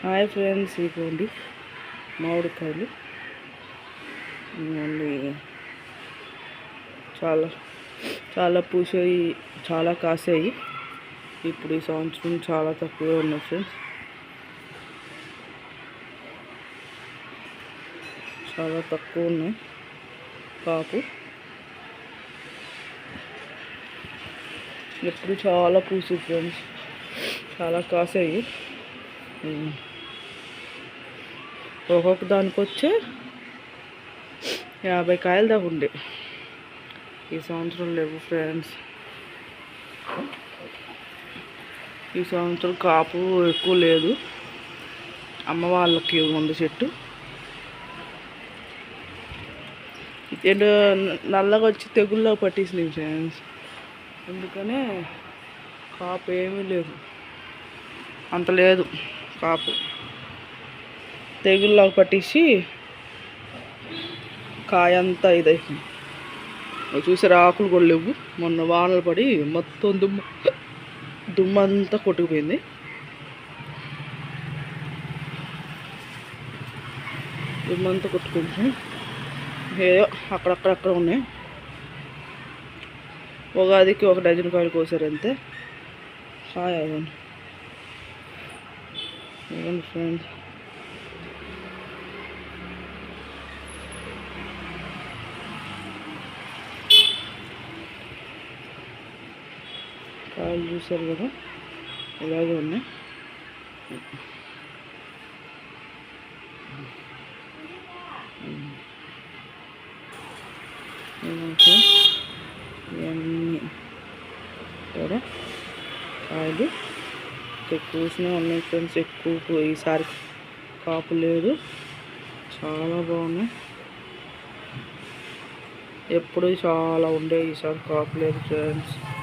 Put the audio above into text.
Hi friends ఇవ్వండి మామిడికాయలు. మళ్ళీ చాలా చాలా పూసాయి చాలా కాసాయి. ఇప్పుడు ఈ సంవత్సరం చాలా తక్కువే ఉన్నాయి ఫ్రెండ్స్. చాలా తక్కువ ఉన్నాయి కాపు. ఎప్పుడు చాలా పూసి ఫ్రెండ్స్. చాలా కాసాయి. ఒక్కొక్క దానికి వచ్చి యాభై కాయలు దాకా ఉండే. ఈ సంవత్సరం లేవు ఫ్రెండ్స్. ఈ సంవత్సరం కాపు ఎక్కువ లేదు. అమ్మ వాళ్ళకి ఉంది చెట్టు. ఏంటో నల్లగా వచ్చి తెగుల్లో పట్టేసినాయి ఫ్రెండ్స్. అందుకనే కాపు ఏమీ లేదు. అంత లేదు. కాపు. తెగుళ్ళకు పట్టేసి కాయ అంతా ఇదైంది చూసారు ఆకులు కూడా లేవు. మొన్న వానలు పడి మొత్తం దుమ్ము దుమ్మంతా కొట్టుకుపోయింది. దుమ్మంతా కొట్టుకుంటుంది. ఏదో అక్కడక్కడక్కడ ఉన్నాయి. ఉగాదికి ఒక డజన్ కాయలు కోసారు అంతే హాయ్ అవ్వండి ఇవ్వండి ఫ్రెండ్స్ కాయలు చూసారు కదా ఇలాగే ఉన్నాయి ఇవ్వండి ఫ్రెండ్స్ ఇవన్నీ కూడా కాయలు ఎక్కువ కూసినవి ఉన్నాయి ఫ్రెండ్స్ ఎక్కువ ఈసారి కాపు లేదు. చాలా బాగున్నాయి. ఎప్పుడు చాలా ఉండే ఈసారి కాపు లేదు ఫ్రెండ్స్